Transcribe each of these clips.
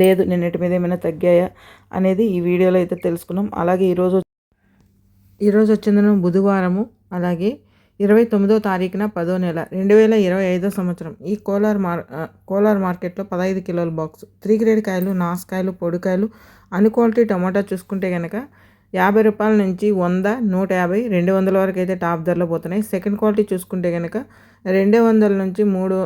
లేదు నిన్నటి మీద ఏమైనా తగ్గాయా అనేది ఈ వీడియోలో అయితే తెలుసుకున్నాం. అలాగే ఈరోజు ఈరోజు వచ్చిందను బుధవారము అలాగే ఇరవై తొమ్మిదో తారీఖున పదో నెల రెండు వేల ఇరవై ఐదో సంవత్సరం. ఈ కోలార్ మార్ కోలార్ మార్కెట్లో పదహైదు కిలోల బాక్స్. త్రీ గ్రేడ్ కాయలు నాసుకాయలు పొడికాయలు అన్ క్వాలిటీ టమాటా చూసుకుంటే కనుక యాభై రూపాయల నుంచి వంద నూట యాభై రెండు వందల వరకు అయితే టాప్ ధరలో పోతున్నాయి. సెకండ్ క్వాలిటీ చూసుకుంటే కనుక రెండు వందల నుంచి మూడు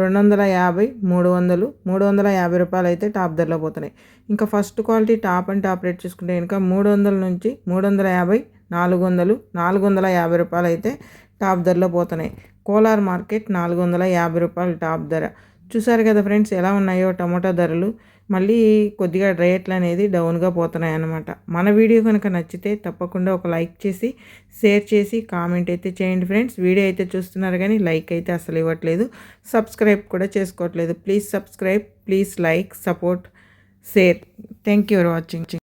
రెండు వందల యాభై మూడు వందలు మూడు వందల యాభై రూపాయలు అయితే టాప్ ధరలో పోతున్నాయి. ఇంకా first quality top and top rate చూసుకుంటే కనుక మూడు వందల నుంచి మూడు వందల యాభై నాలుగు వందలు నాలుగు వందల యాభై రూపాయలు అయితే టాప్ ధరలో పోతున్నాయి. కోలార్ మార్కెట్ నాలుగు వందల యాభై రూపాయలు టాప్ ధర. చూసారు కదా ఫ్రెండ్స్ ఎలా ఉన్నాయో టమాటా ధరలు. మళ్ళీ కొద్దిగా రేట్లు అనేది డౌన్గా పోతున్నాయి అన్నమాట మన వీడియో కనుక నచ్చితే తప్పకుండా ఒక లైక్ చేసి షేర్ చేసి కామెంట్ అయితే చేయండి ఫ్రెండ్స్. వీడియో అయితే చూస్తున్నారు కానీ లైక్ అయితే అసలు ఇవ్వట్లేదు. సబ్స్క్రైబ్ కూడా చేసుకోవట్లేదు. Please subscribe please like support share. Thank you for watching.